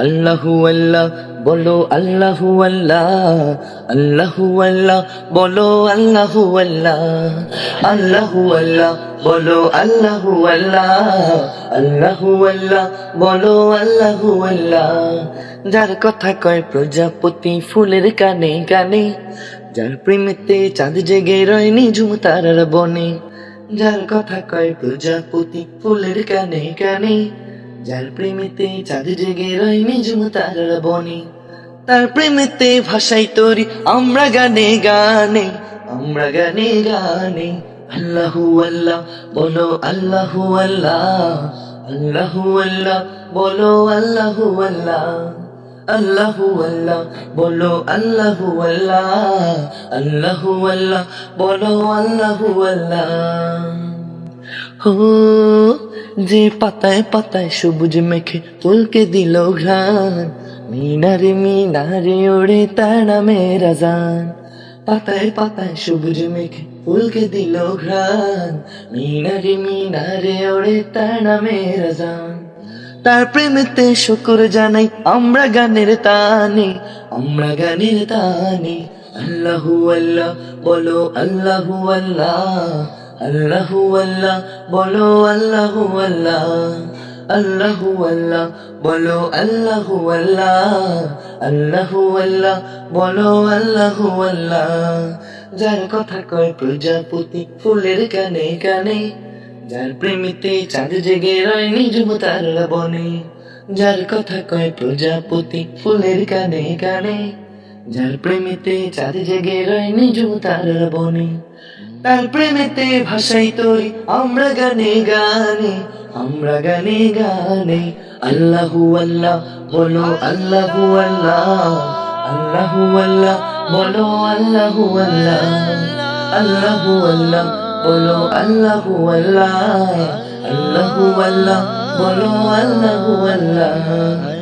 আল্লাহু আল্লাহ বলো আল্লাহু আল্লাহ আল্লাহু আল্লাহ বলো আল্লাহু আল্লাহ আল্লাহু আল্লাহ বলো আল্লাহু আল্লাহ আল্লাহু আল্লাহ বলো আল্লাহু আল্লাহ যার কথা কয় প্রজাপতি ফুলের কানে কানে, যার প্রেমেতে চাঁদ জেগে রয় নিঝুম তারার বনে, যার কথা কয় প্রজাপতি ফুলের কানে কানে যার প্রেমেতে চাঁদ জেগে রয় নিঝুম তারার বনে, তার প্রেমেতে ভাষাই তরি আমরা গানে গানে, আমরা গানে গানে। আল্লাহু আল্লাহ, বলো আল্লাহু আল্লাহ আল্লাহু আল্লাহ, বলো আল্লাহু আল্লাহ আল্লাহু আল্লাহ, বলো আল্লাহু আল্লাহ আল্লাহু আল্লাহ, বলো আল্লাহু আল্লাহ। হো যে পাতায় পাতায় সবুজ মেখে ফুলকে দিল ঘ্রাণ। মিনারে মিনারে ওড়ে তার নামে রাজান পাতায় পাতায় সবুজ মেঘে ফুলকে দিল ঘ্রাণ। মিনারে মিনারে ওড়ে তার নামে রাজান তার প্রেমেতে শুকুর জানাই আমরা গানের তানে, আমরা গানের তানে। আল্লাহু আল্লাহ, বলো আল্লাহু আল্লাহ। আল্লাহু আল্লাহ, বলো আল্লাহু আল্লাহ। আল্লাহু আল্লাহ, বলো আল্লাহু আল্লাহ। আল্লাহু আল্লাহ, বলো আল্লাহু আল্লাহ। যার কথা কয় প্রজাপতি, ফুলের কানে কানে। যার প্রেমিতে চাঁদ জেগে রয় নিজম তার বনে যার কথা কয় প্রজাপতি, ফুলের কানে কানে। যার প্রেমিতে চাঁদ জেগে রয় নিজম তার বনে তার প্রেমেতে ভাষাই তরি আমরা গানে গানে, আমরা গানে গানে। আল্লাহু আল্লাহ, বলো আল্লাহু আল্লাহ আল্লাহু আল্লাহ, বলো আল্লাহু আল্লাহ আল্লাহু আল্লাহ, বলো আল্লাহু আল্লাহ আল্লাহু আল্লাহ, বলো আল্লাহু আল্লাহ।